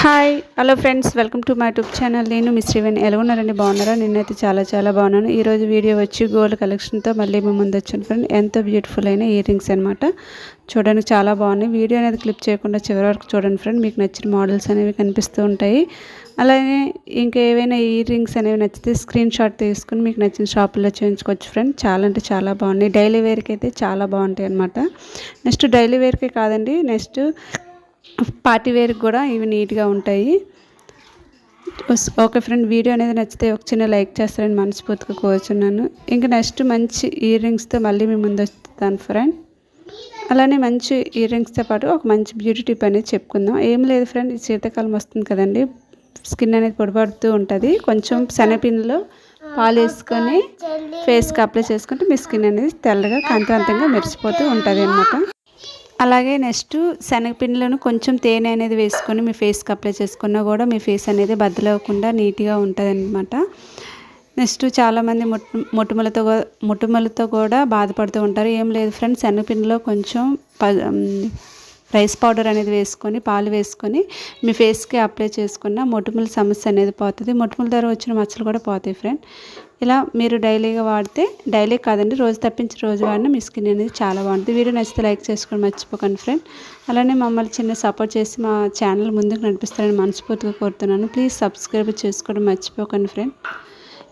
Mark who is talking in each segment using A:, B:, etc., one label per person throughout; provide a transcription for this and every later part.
A: Hi hello friends welcome to my YouTube channel నేను miss Sriven. ఎలా ఉన్నారండి? బాగున్నారా? నేనైతే చాలా చాలా బాగున్నాను. ఈరోజు వీడియో వచ్చి గోల్డ్ కలెక్షన్తో మళ్ళీ మేము ముందు వచ్చాను ఫ్రెండ్ ఎంతో బ్యూటిఫుల్ అయిన ఇయర్ రింగ్స్ అనమాట చూడడానికి చాలా బాగున్నాయి. వీడియో అనేది క్లిప్ చేయకుండా చివరి వరకు చూడండి ఫ్రెండ్ మీకు నచ్చిన మోడల్స్ అనేవి కనిపిస్తూ ఉంటాయి. అలాగే ఇంకా ఏవైనా ఇయర్ రింగ్స్ అనేవి నచ్చితే స్క్రీన్ షాట్ తీసుకుని మీకు నచ్చిన షాపుల్లో చేయించుకోవచ్చు ఫ్రెండ్ చాలా అంటే చాలా బాగున్నాయి. డైలీ వేర్కి అయితే చాలా బాగుంటాయి అనమాట నెక్స్ట్ డైలీ వేర్కే కాదండి. నెక్స్ట్ పార్టీ వేర్ కూడా ఇవి నీట్గా ఉంటాయి. ఓకే ఫ్రెండ్ వీడియో అనేది నచ్చితే ఒక చిన్న లైక్ చేస్తారని మనస్ఫూర్తిగా కోరుచున్నాను. ఇంకా నెక్స్ట్ మంచి ఇయర్ రింగ్స్తో మళ్ళీ మీ ముందు వస్తాను ఫ్రెండ్. అలానే మంచి ఇయర్ రింగ్స్తో పాటు ఒక మంచి బ్యూటీ టిప్ అనేది చెప్పుకుందాం. ఏం లేదు ఫ్రెండ్ ఈ శీతాకాలం వస్తుంది కదండి. స్కిన్ అనేది పొడిపడుతూ ఉంటుంది. కొంచెం శనగపిండిలో పాలు వేసుకొని ఫేస్కి అప్లై చేసుకుంటే మీ స్కిన్ అనేది తెల్లగా కాంతివంతంగా మెరిసిపోతూ ఉంటుంది అనమాట అలాగే నెక్స్ట్ శనగపిండిలను కొంచెం తేనె అనేది వేసుకొని మీ ఫేస్కి అప్లై చేసుకున్నా కూడా మీ ఫేస్ అనేది బద్దలవ్వకుండా నీట్గా ఉంటుంది అనమాట నెక్స్ట్ చాలామంది ముట్టు ముట్టుమలతో కూడా బాధపడుతూ ఉంటారు. ఏం లేదు ఫ్రెండ్స్ శనగపిండిలో కొంచెం ప రైస్ పౌడర్ అనేది వేసుకొని పాలు వేసుకొని మీ ఫేస్కి అప్లై చేసుకున్న మొటిమల సమస్య అనేది పోతుంది. మొటిమల ద్వారా వచ్చిన మచ్చలు కూడా పోతాయి ఫ్రెండ్. ఇలా మీరు డైలీగా వాడితే డైలీ కాదండి రోజు తప్పించి రోజు వాడిన మీ స్కిన్ అనేది చాలా బాగుంటుంది. వీడియో నచ్చితే లైక్ చేసుకొని మర్చిపోకండి ఫ్రెండ్. అలానే మమ్మల్ని చిన్న సపోర్ట్ చేసి మా ఛానల్ ముందుకు నడిపిస్తారని మనస్ఫూర్తిగా కోరుతున్నాను. ప్లీజ్ సబ్స్క్రైబ్ చేసుకోవడం మర్చిపోకండి ఫ్రెండ్.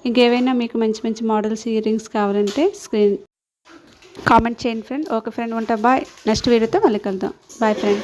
A: ఇంకేవైనా మీకు మంచి మంచి మోడల్స్ ఇయర్ రింగ్స్ కావాలంటే స్క్రీన్ కామెంట్ చేయండి ఫ్రెండ్ ఓకే ఫ్రెండ్ ఉంటా బాయ్ నెక్స్ట్ వీడియోతో మళ్ళీ కలుద్దాం. Boy friend